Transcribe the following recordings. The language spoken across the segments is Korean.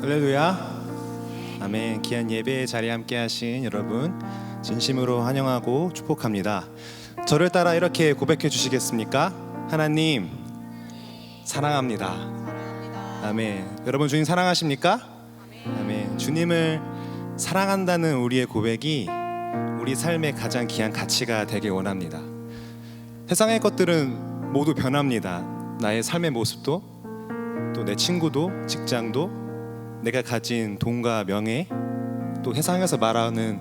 할렐루야. 아멘. 귀한 예배의 자리에 함께 하신 여러분 진심으로 환영하고 축복합니다. 저를 따라 이렇게 고백해 주시겠습니까? 하나님 사랑합니다. 아멘. 여러분 주님 사랑하십니까? 아멘. 주님을 사랑한다는 우리의 고백이 우리 삶의 가장 귀한 가치가 되길 원합니다. 세상의 것들은 모두 변합니다. 나의 삶의 모습도 또 내 친구도 직장도 내가 가진 돈과 명예 또 세상에서 말하는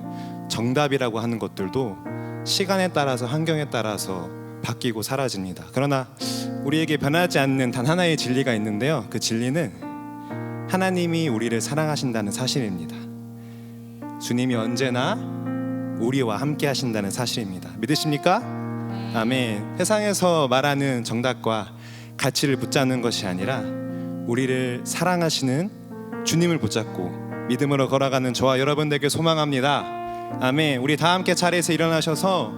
정답이라고 하는 것들도 시간에 따라서 환경에 따라서 바뀌고 사라집니다. 그러나 우리에게 변하지 않는 단 하나의 진리가 있는데요. 그 진리는 하나님이 우리를 사랑하신다는 사실입니다. 주님이 언제나 우리와 함께 하신다는 사실입니다. 믿으십니까? 아멘. 세상에서 말하는 정답과 가치를 붙잡는 것이 아니라 우리를 사랑하시는 주님을 붙잡고 믿음으로 걸어가는 저와 여러분들에게 소망합니다. 아멘. 우리 다 함께 자리에서 일어나셔서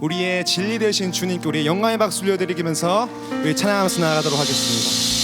우리의 진리 되신 주님께 우리 영광의 박수 올려드리면서 우리 찬양하면서 나아가도록 하겠습니다.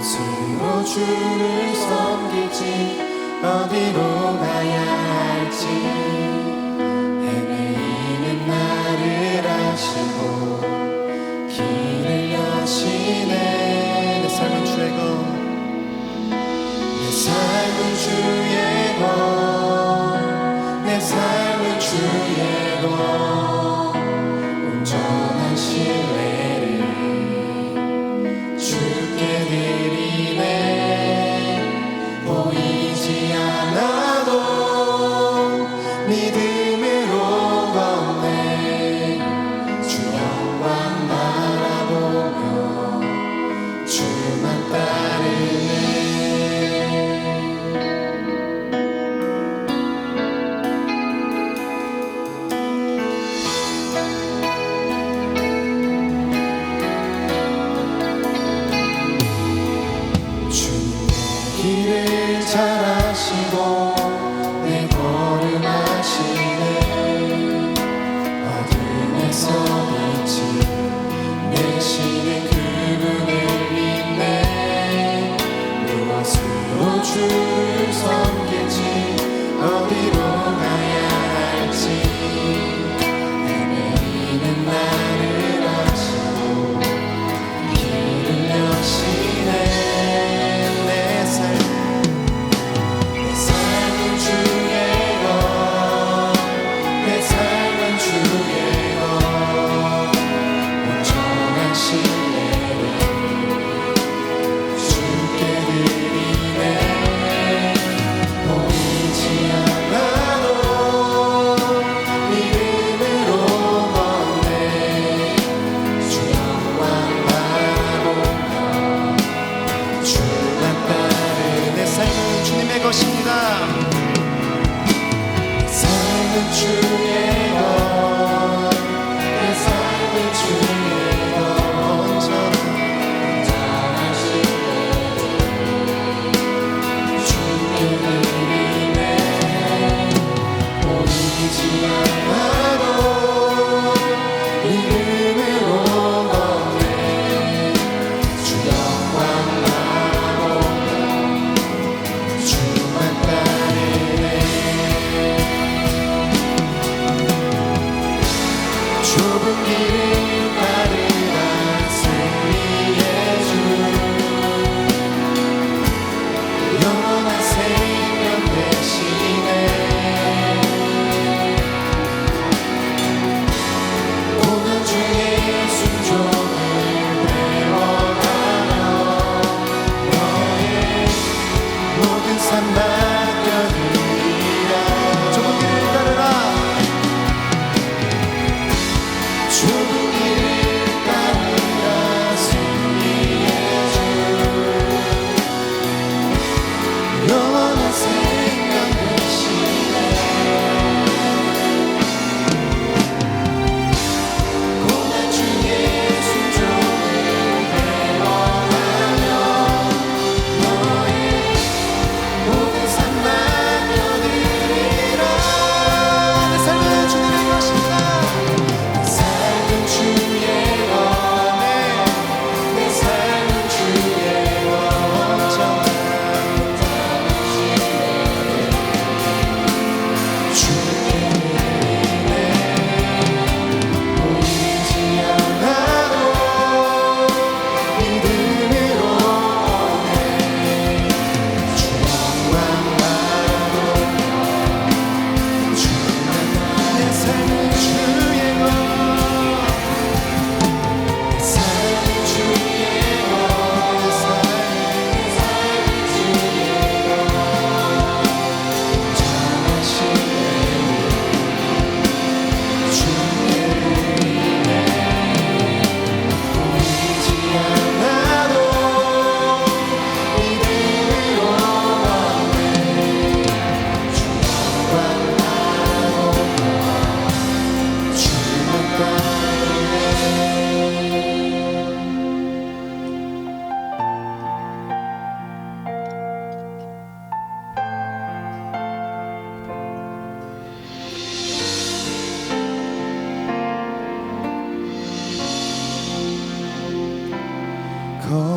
것으로 주를 섬기지 어디로 가야 할지. 헤매이는 나를 아시고 길을 여시네. 내 삶은 주의 것내 삶은 주의 것내 삶은 주의 것.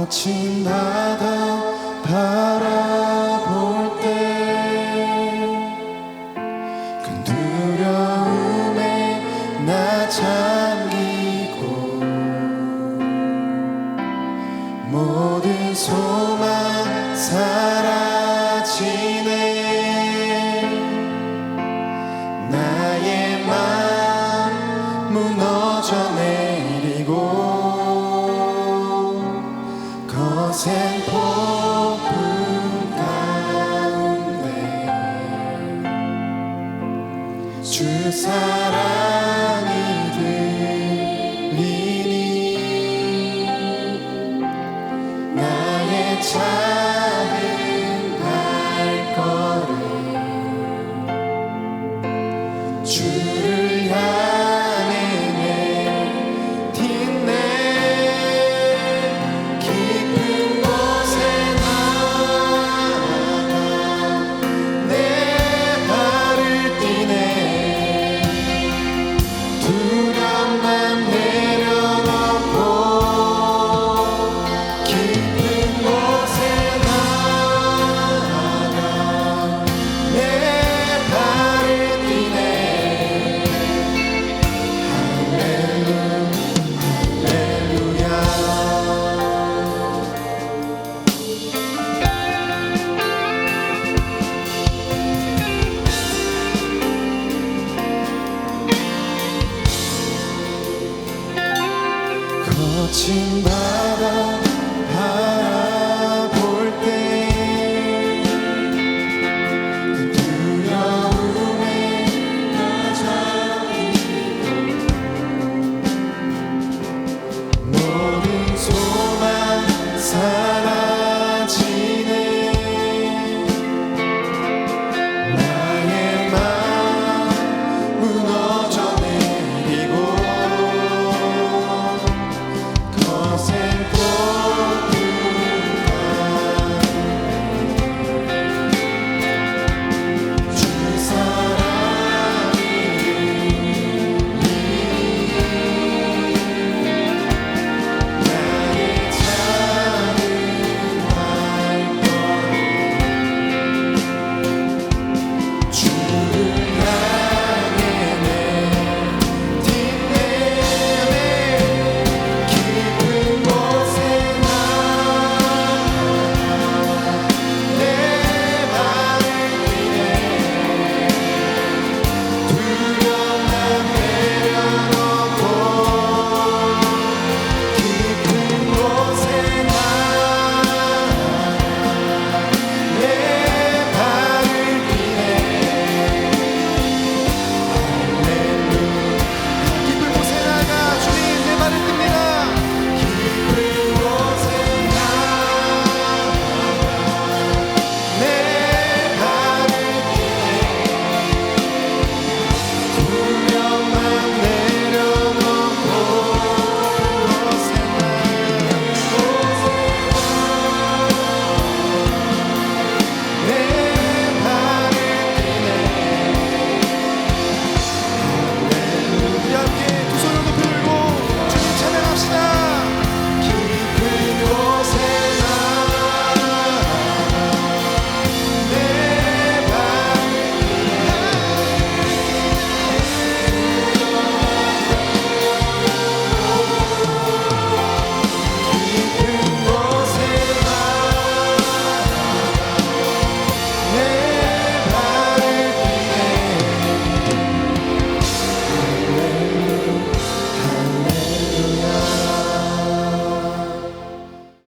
거친 바다